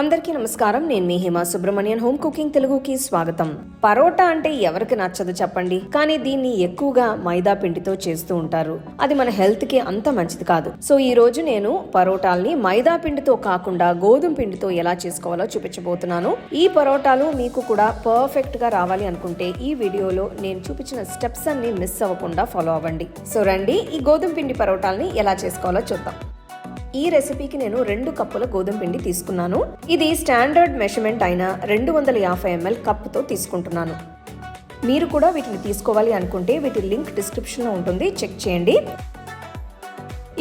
అందరికీ నమస్కారం. నేను మీ హిమా సుబ్రహ్మణ్యన్. హోమ్ కుకింగ్ తెలుగుకి స్వాగతం. పరోటా అంటే ఎవరికి నచ్చదు చెప్పండి. కానీ దీన్ని ఎక్కువగా మైదా పిండితో చేస్తూ ఉంటారు. అది మన హెల్త్కి అంత మంచిది కాదు. సో ఈ రోజు నేను పరోటాల్ని మైదా పిండితో కాకుండా గోధుమ పిండితో ఎలా చేసుకోవాలో చూపించబోతున్నాను. ఈ పరోటాలు మీకు కూడా పర్ఫెక్ట్గా రావాలి అనుకుంటే ఈ వీడియోలో నేను చూపించిన స్టెప్స్ అన్ని మిస్ అవ్వకుండా ఫాలో అవ్వండి. సో రండి. ఈ గోధుమ పిండి పరోటాల్ని ఎలా చేసుకోవాలో చూద్దాం. ఈ రెసిపీకి నేను రెండు కప్పుల గోధుమ పిండి తీసుకున్నాను. ఇది స్టాండర్డ్ మెషర్మెంట్ అయిన రెండు వందల యాభై ఎంఎల్ కప్పుతో తీసుకుంటున్నాను. మీరు కూడా వీటిని తీసుకోవాలి అనుకుంటే వీటి లింక్ డిస్క్రిప్షన్లో ఉంటుంది. చెక్ చేయండి.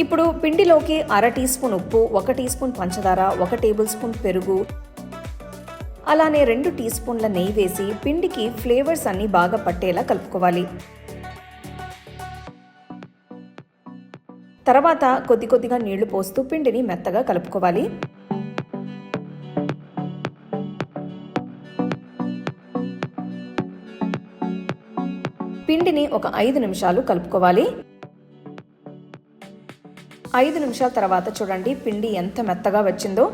ఇప్పుడు పిండిలోకి అర టీ స్పూన్ ఉప్పు ఒక టీ స్పూన్ పంచదార ఒక టేబుల్ స్పూన్ పెరుగు అలానే రెండు టీ స్పూన్ల నెయ్యి వేసి పిండికి ఫ్లేవర్స్ అన్నీ బాగా పట్టేలా కలుపుకోవాలి. తర్వాత కొద్ది కొద్దిగా నీళ్ళు పోస్తూ పిండిని మెత్తగా కలుపుకోవాలి. పిండిని ఒక ఐదు నిమిషాలు కలుపుకోవాలి. ఐదు నిమిషాల తర్వాత చూడండి పిండి ఎంత మెత్తగా వచ్చిందో.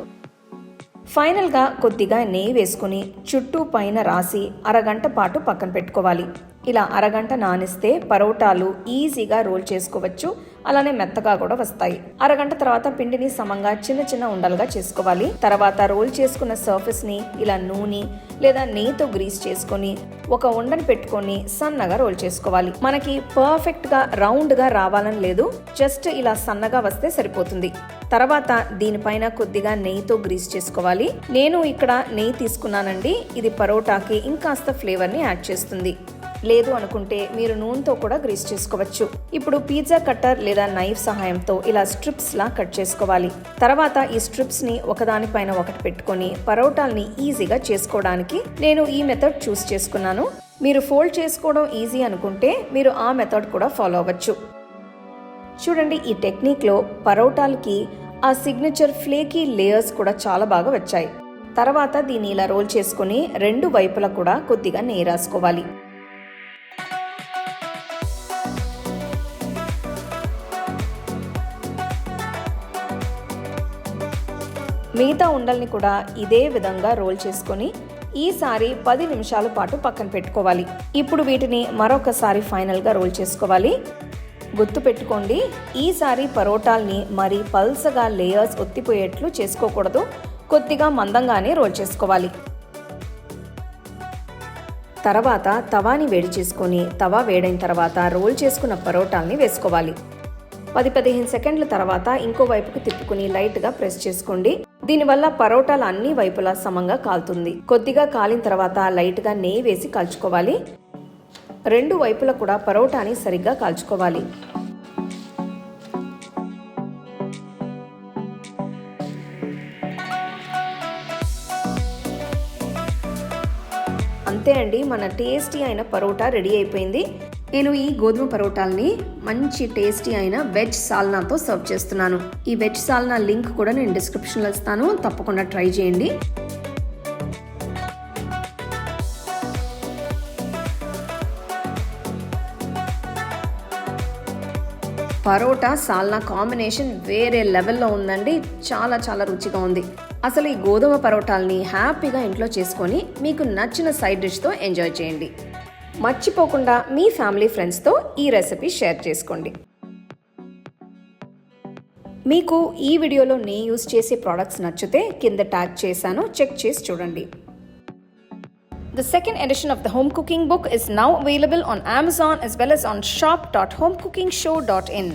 ఫైనల్గా కొద్దిగా నెయ్యి వేసుకుని చుట్టూ పైన రాసి అరగంట పాటు పక్కన పెట్టుకోవాలి. ఇలా అరగంట నానిస్తే పరోటాలు ఈజీగా రోల్ చేసుకోవచ్చు అలానే మెత్తగా కూడా వస్తాయి. అరగంట తర్వాత పిండిని సమంగా చిన్న చిన్న ఉండలుగా చేసుకోవాలి. తర్వాత రోల్ చేసుకున్న సర్ఫేస్ని ఇలా నూనె లేదా నెయ్యితో గ్రీస్ చేసుకొని ఒక ఉండని పెట్టుకొని సన్నగా రోల్ చేసుకోవాలి. మనకి పర్ఫెక్ట్గా రౌండ్గా రావాలని లేదు జస్ట్ ఇలా సన్నగా వస్తే సరిపోతుంది. తర్వాత దీనిపైన కొద్దిగా నెయ్యితో గ్రీస్ చేసుకోవాలి. నేను ఇక్కడ నెయ్యి తీసుకున్నానండి. ఇది పరోటాకి ఇంకాస్త ఫ్లేవర్ని యాడ్ చేస్తుంది. లేదు అనుకుంటే మీరు నూనెతో కూడా గ్రీస్ చేసుకోవచ్చు. ఇప్పుడు పిజ్జా కట్టర్ లేదా నైఫ్ సహాయంతో ఇలా స్ట్రిప్స్ లా కట్ చేసుకోవాలి. తర్వాత ఈ స్ట్రిప్స్ని ఒకదానిపైన ఒకటి పెట్టుకొని పరోటాల్ని ఈజీగా చేసుకోవడానికి నేను ఈ మెథడ్ చూస్ చేసుకున్నాను. మీరు ఫోల్డ్ చేసుకోవడం ఈజీ అనుకుంటే మీరు ఆ మెథడ్ కూడా ఫాలో అవ్వచ్చు. చూడండి ఈ టెక్నిక్లో పరోటాలకి ఆ సిగ్నేచర్ ఫ్లేకీ లేయర్స్ కూడా చాలా బాగా వచ్చాయి. తర్వాత దీన్ని ఇలా రోల్ చేసుకుని రెండు వైపులా కూడా కొద్దిగా నెయ్యి రాసుకోవాలి. మిగతా ఉండల్ని కూడా ఇదే విధంగా రోల్ చేసుకొని ఈసారి పది నిమిషాల పాటు పక్కన పెట్టుకోవాలి. ఇప్పుడు వీటిని మరొకసారి ఫైనల్గా రోల్ చేసుకోవాలి. గుర్తు పెట్టుకోండి ఈసారి పరోటాల్ని మరి పల్సగా లేయర్స్ ఒత్తిపోయేట్లు చేసుకోకూడదు. కొద్దిగా మందంగానే రోల్ చేసుకోవాలి. తర్వాత తవాని వేడి చేసుకొని తవా వేడైన తర్వాత రోల్ చేసుకున్న పరోటాల్ని వేసుకోవాలి. పది పదిహేను సెకండ్ల తర్వాత ఇంకో వైపుకు తిప్పుకుని లైట్గా ప్రెస్ చేసుకోండి. దీనివల్ల పరోటాలు అన్ని వైపులా సమంగా కాలుతుంది. కొద్దిగా కాలిన తర్వాత లైట్గా నెయ్యి వేసి కాల్చుకోవాలి. రెండు వైపులా కూడా పరోటాని సరిగ్గా కాల్చుకోవాలి. అంతే అండి మన టేస్టీ అయిన పరోటా రెడీ అయిపోయింది. నేను ఈ గోధుమ పరోటాల్ని మంచి టేస్టీ అయిన వెజ్ సాల్నాతో సర్వ్ చేస్తున్నాను. ఈ వెజ్ సాల్నా లింక్ కూడా నేను డిస్క్రిప్షన్లో ఇస్తాను. తప్పకుండా ట్రై చేయండి. పరోటా సాల్నా కాంబినేషన్ వేరే లెవెల్లో ఉందండి. చాలా చాలా రుచిగా ఉంది. అసలు ఈ గోధుమ పరోటాల్ని హ్యాపీగా ఇంట్లో చేసుకొని మీకు నచ్చిన సైడ్ డిష్తో ఎంజాయ్ చేయండి. మర్చిపోకుండా మీ ఫ్యామిలీ ఫ్రెండ్స్తో ఈ రెసిపీ షేర్ చేసుకోండి మీకు ఈ వీడియోలో నేను యూస్ చేసే ప్రోడక్ట్స్ నచ్చితే కింద ట్యాగ్ చేశాను చెక్ చేసి చూడండి The second edition of the home cooking book is now available on Amazon as well as on shop.homecookingshow.in.